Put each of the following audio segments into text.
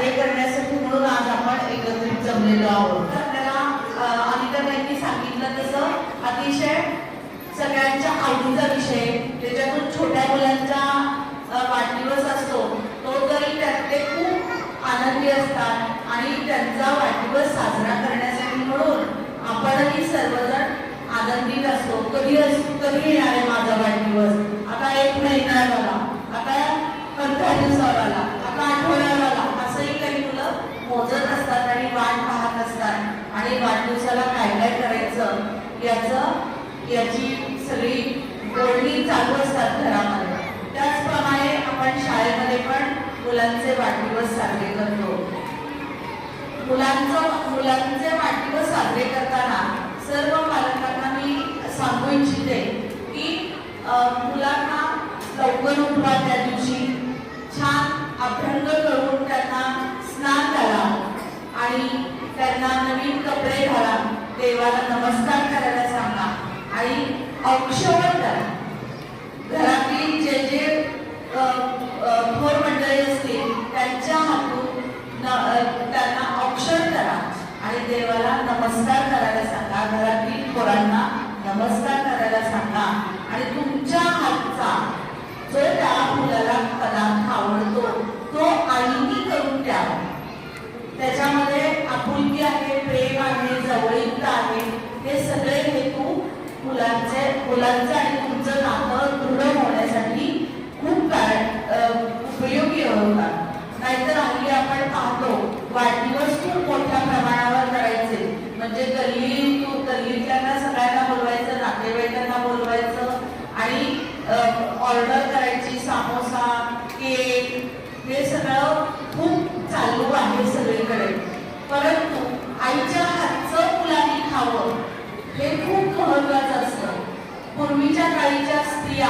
साजरे करण्यासाठी म्हणून आज आपण एकत्रित जमलेलो आहोत. आपल्याला अनिताबाईंनी सांगितलं तसं अतिशय सगळ्यांच्या आवडीचा विषय त्याच्यातून छोट्या मुलांचा वाढदिवस असतो तो तरी त्यात ते खूप आनंदी असतात आणि त्यांचा वाढदिवस साजरा करण्यासाठी म्हणून आपणही सर्वजण आनंदीत असतो. कधी कधी येणार आहे माझा वाढदिवस? आता एक महिना झाला. आता पंधरा दिवसावर आला आता आठवड्यावर आला मोजत असतात आणि वाट पाहत असतात. आणि वाढदिवसाला काय काय करायचं याचं याची सगळी बोलणी चालू असतात घरामध्ये. त्याचप्रमाणे आपण शाळेमध्ये पण मुलांचे वाढदिवस साजरे करतो. मुलांचं मुलांचे वाढदिवस साजरे करताना सर्व पालकांना मी सांगू इच्छिते की मुलांना लवकर उठवा त्या दिवशी. छान अभ्यंग करून त्यांना स्नान घाला आणि त्यांना नवीन कपडे घाला. देवाला नमस्कार करायला सांगा. आणि अक्षवण करा. घरातील जे जे थोर मंडळी असतील त्यांच्या हातून त्यांना औक्षण करा. आणि देवाला नमस्कार करायला सांगा. घरातील थोरांना नमस्कार करायला सांगा आणि तुमच्या हातचा जो त्या मुलाला पदार्थ आवडतो तो आईनी करून द्यावा त्याच्यामध्ये आपुलकी आहे प्रेम आहे जवळीकता आहे. हे सगळे हेतू मुलांचे मुलांचं आणि तुमचं नातं दृढ होण्यासाठी खूप कारण उपयोगी होतात. नाहीतर हल्ली आपण पाहतो वाढदिवस खूप मोठ्या प्रमाणावर करायचे. म्हणजे गल्ली तू गल्लीतल्यांना सगळ्यांना बोलवायचं नातेवाईकांना बोलवायचं आणि ऑर्डर करायची समोसा केक हे सगळं खूप चालू आहे सगळीकडे परंतु आईच्या हातचं मुलांनी खावं. हे खूप महत्वाचं असतं. पूर्वीच्या काळीच्या स्त्रिया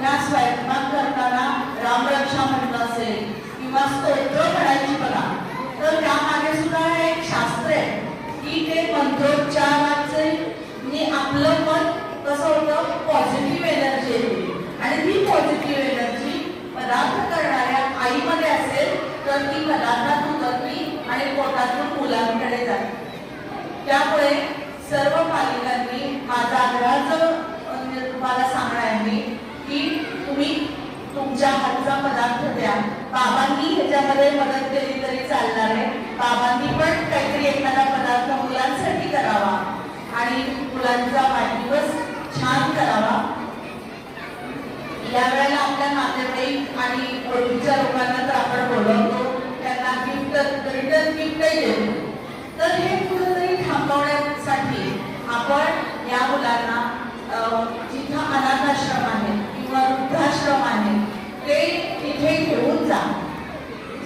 ह्या स्वयंपाक करताना रामरक्षा म्हणत असेल किंवा स्तोत्र म्हणायची बघा. तर त्यामागे सुद्धा एक शास्त्र आहे की ते मंत्रोच्चाराचे नि आपलं मन कसं होतं? पॉझिटिव्ह एनर्जी येते आणि ती पॉझिटिव्ह एनर्जी पदार्थ करणाऱ्या आईमध्ये असेल तर ती पदार्थात आणि पोटातून मुलांकडे जाते. त्यामुळे सर्व पालकांनी माझा आग्रहाचं म्हणजे तुम्हाला सांगणार आहे की तुम्ही तुमच्या हातचा पदार्थ द्या. बाबांनी ह्याच्यामध्ये मदत केली तरी चालणार आहे बाबांनी पण काहीतरी एखादा पदार्थ मुलांसाठी करावा आणि मुलांचा वाढदिवस छान करावा. या वेळेला आपल्या नातेवाईक आणि ओळखीच्या लोकांना तर आपण बोलवतो रिटर्न गिफ्टही देतो तर हे कुठेतरी थांबवण्यासाठी आपण या मुलांना जिथं अनाथाश्रम आहे किंवा वृद्धाश्रम आहे ते तिथे घेऊन जा.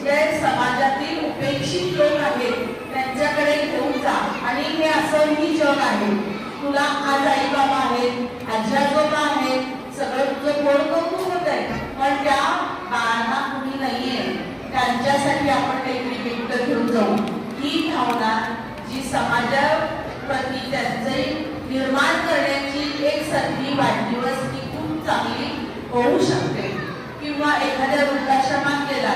जे समाजातील उपेक्षित लोक आहेत त्यांच्याकडे घेऊन जा. आणि हे असं ही जग आहे. तुला आज आई बाबा आहेत आजी आजोबा आहेत सगळं तुझं गोड कौतुक होत आहे? पण त्या बाळांना कुणी नाहीये. त्यांच्यासाठी आपण काहीतरी गिफ्ट घेऊ जी समाजाप्रती त्यांचे निर्माण करण्याची एक संधी वाढदिवस ही खूप चांगली होऊ शकते. किंवा एखाद्या वृद्धाश्रमात गेला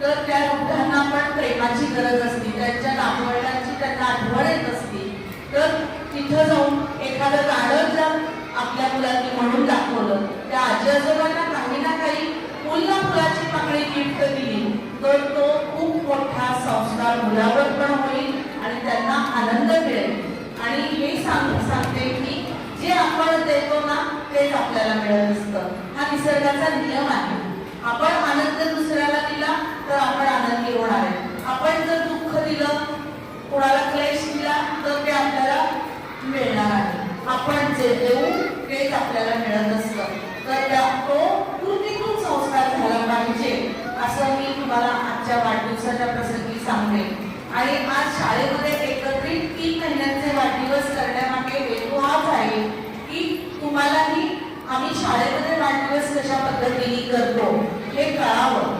तर त्या वृद्धांना पण प्रेमाची गरज असते. त्यांच्या नातवंडांची त्यांना आठवण येत असते. तर तिथं जाऊन एखादं गाणं जर आपल्या मुलांनी म्हणून दाखवलं त्या आजी आजोबांना काही ना काही फुल फुलाची पाकळी गिफ्ट दिली तर तो खूप मोठा संस्कार मुलावर पण होईल. आनंद मिळेल. आणि हे सांग सांगते की जे आपण देतो ना तेच आपल्याला मिळत असतं. हा निसर्गाचा नियम आहे. आपण आनंद दुसऱ्याला दिला तर आपण आनंदी होणार आहे. आपण जर दुःख दिलं कोणाला क्लेश दिला तर ते आपल्याला मिळणार आहे. आपण जे देऊ तेच आपल्याला मिळत असतं. तर त्या तो कृतीकृत संस्कार झाला पाहिजे असं मी तुम्हाला आजच्या वाढदिवसाच्या प्रसंगी सांगते. आणि आज शाळेमध्ये तीन महिन्यांचे वाढदिवस करण्यामागे हेतू हाच आहे की तुम्हालाही आम्ही शाळेमध्ये वाढदिवस कशा पद्धतीने करतो हे कळावं.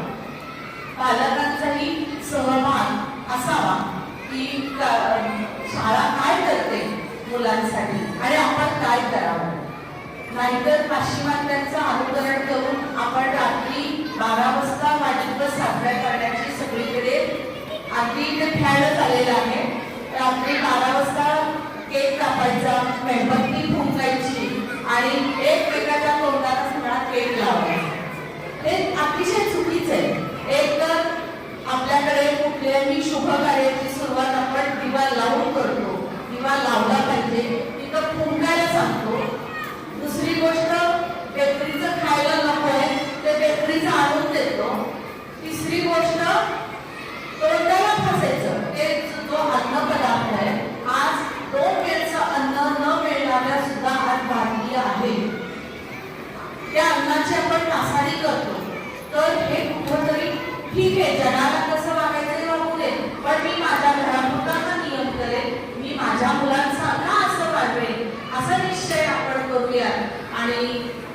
पालकांचाही सहभाग असावा की शाळा काय करते मुलांसाठी आणि आपण काय करावं. नाहीतर पाश्चिमात्यांचं अनुकरण करून आपण रात्री बारा वाजता वाढदिवस साजरा करण्याची सगळीकडे अगदी इथे फॅडच झालेलं आहे. रात्री बारा वाजता केक कापायचा मेणबत्ती फुंकायची आणि एकमेकाच्या तोंडाला सगळा केक लावायचा. हे अतिशय चुकीचं आहे. एक तर आपल्याकडे कुठल्याही शुभ कार्याची सुरुवात आपण दिवा लावून करतो दिवा लावला पाहिजे तिथं फुंकायला सांगतो. दुसरी गोष्ट बेकरीचं खायला नको आहे ते बेकरीचं आणून देतो. तिसरी गोष्ट तोंडाला फसायचं ते जो अन्न पदार्थ आहे आज दोन वेळचं अन्न न मिळणाऱ्या सुद्धा आज भारतीय आहे त्या अन्नाची आपण नासाडी करतो तर हे कुठंतरी ठीक आहे जगाला कसं वागायचं ते वागू दे पण मी माझ्या घरापुरता हा नियम करेन मी माझ्या मुलांचा का असं वाढवेन असा निश्चय आपण करूया आणि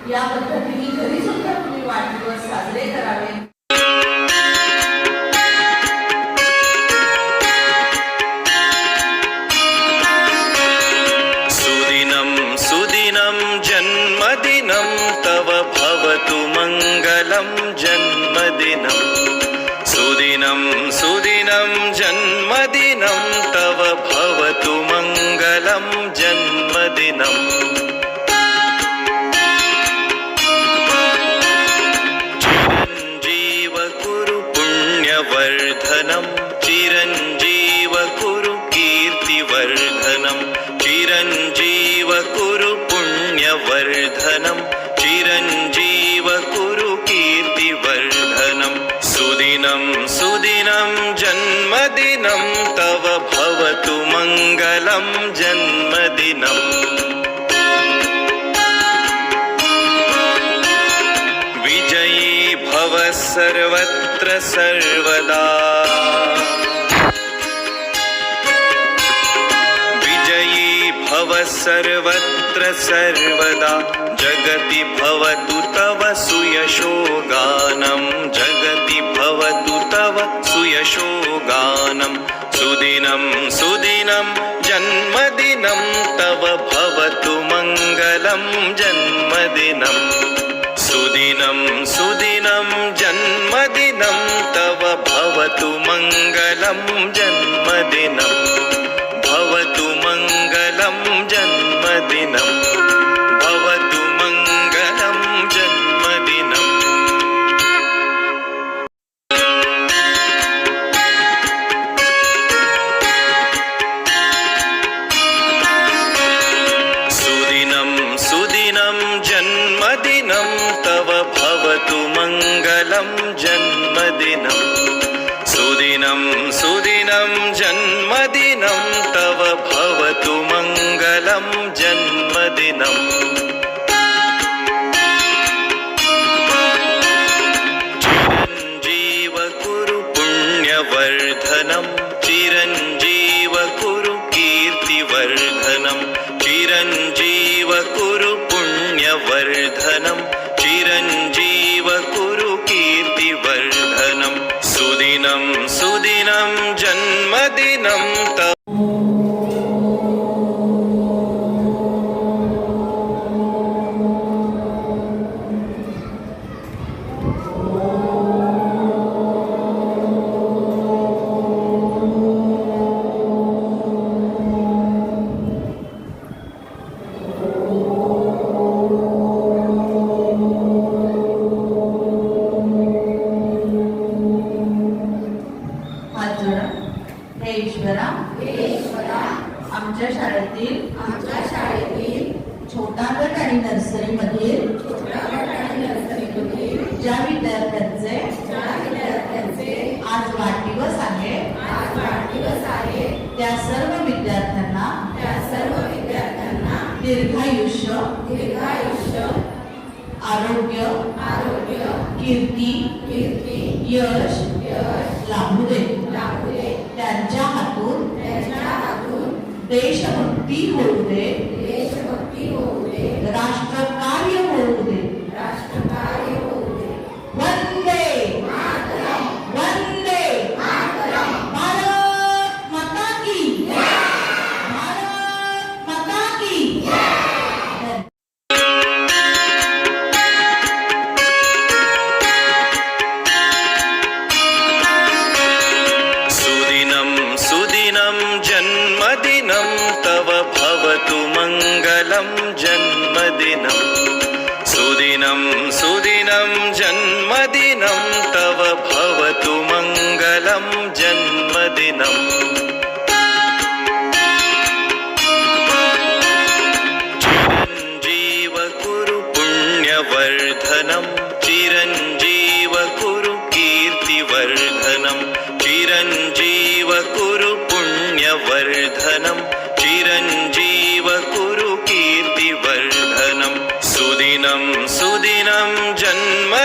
या पद्धतीने घरी सुद्धा तुम्ही वाढदिवस साजरे करावे तव भवतु मङ्गलं जन्मदिनम् विजयी भव सर्वत्र सर्वदा। सर्वत्र सर्वदा। जगति भवतु तव सुयशो गानं जगति भवतु तव सुयशो गानं सुदिनं सुदिनं जन्मदिनं तव भवतु मङ्गलं जन्मदिनम् सुदिनं सुदिनं जन्मदिनं तव भवतु मङ्गलं जन्मदिनं। भवतु मङ्गलं जन्मदिनं जन्मदिनं तव भवतु मङ्गलं जन्मदिनं सुदिनं सुदिनं जन्मदिनं तव भवतु मङ्गलं जन्मदिनम् चिरञ्जीव कुरु पुण्यवर्धनं चिरञ्जीव कुरु कीर्तिवर्धनं चिरञ्जीव शाळेतील आमच्या शाळेतील छोटा गट आणि नर्सरी मधील ज्या विद्यार्थ्यांचे आज वाढदिवस आहे आज वाढदिवस आहे त्या सर्व विद्यार्थ्यांना त्या सर्व विद्यार्थ्यांना दीर्घायुष्य दीर्घायुष्य आरोग्य आरोग्य कीर्ती कीर्ती यश यश लाभू दे. लाभू दे. त्यांच्या हातून त्यांच्या हातून देशभक्ती होऊ दे देशभक्ती होऊ दे. राष्ट्रकार्य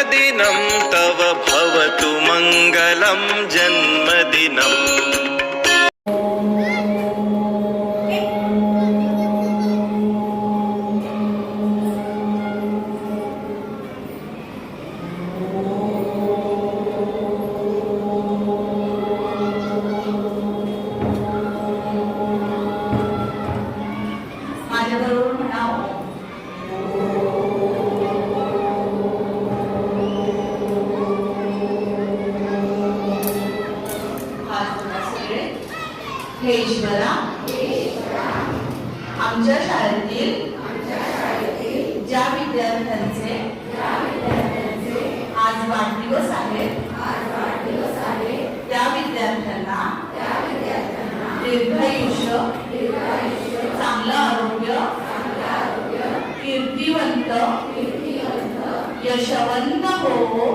जन्मदिनं तव भवतु मङ्गलं जन्मदिनम् त्या विद्यार्थ्यांना दीर्घायुष्य चांगलं आरोग्य कीर्तिवंत यशवंत हो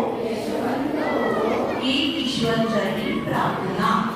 ईश्वर जरी प्रार्थना.